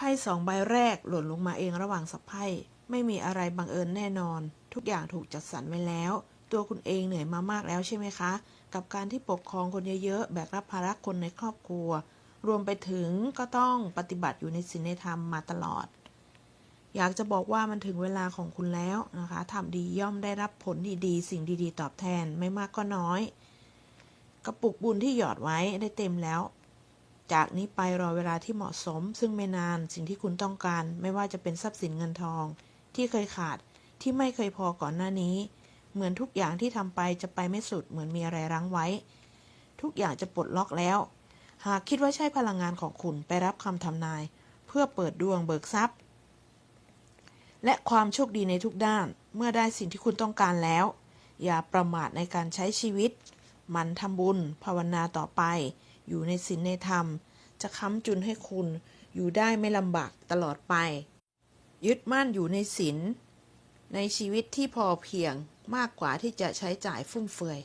ไพ่สองใบแรกหล่นลงมาเองระหว่างสับไพ่ ไม่มีอะไรบังเอิญแน่นอน ทุกอย่างถูกจัดสรรไว้แล้ว ตัวคุณเองเหนื่อยมามากแล้วใช่ไหมคะ กับการที่ปกครองคนเยอะๆ แบกรับภาระคนในครอบครัว รวมไปถึงก็ต้องปฏิบัติอยู่ในศีลในธรรมมาตลอด อยากจะบอกว่ามันถึงเวลาของคุณแล้วนะคะทำดีย่อมได้รับผลดีๆ สิ่งดีๆ ตอบแทนไม่มากก็น้อย กระปุกบุญที่หยอดไว้ได้เต็มแล้ว จากนี้ไปรอเวลาที่เหมาะสม ซึ่งไม่นานสิ่งที่คุณต้องการ ไม่ว่าจะเป็นทรัพย์สินเงินทอง ที่เคยขาดที่ไม่เคยพอก่อนหน้านี้ เหมือนทุกอย่างที่ทำไปจะไปไม่สุดเหมือนมีอะไรรั้งไว้ ทุกอย่างจะปลดล็อกแล้ว หากคิดว่าใช่พลังงานของคุณไปรับคำทำนาย เพื่อเปิดดวงเบิกทรัพย์ และความโชคดีในทุกด้าน เมื่อได้สิ่งที่คุณต้องการแล้ว อย่าประมาทในการใช้ชีวิต มันทำบุญ ภาวนาต่อไป อยู่ในศีลในธรรม จะค้ำจุนให้คุณอยู่ได้ไม่ลำบากตลอดไป ยึดมั่นอยู่ในศีลในชีวิตที่พอเพียงมากกว่าที่จะใช้จ่ายฟุ่มเฟือย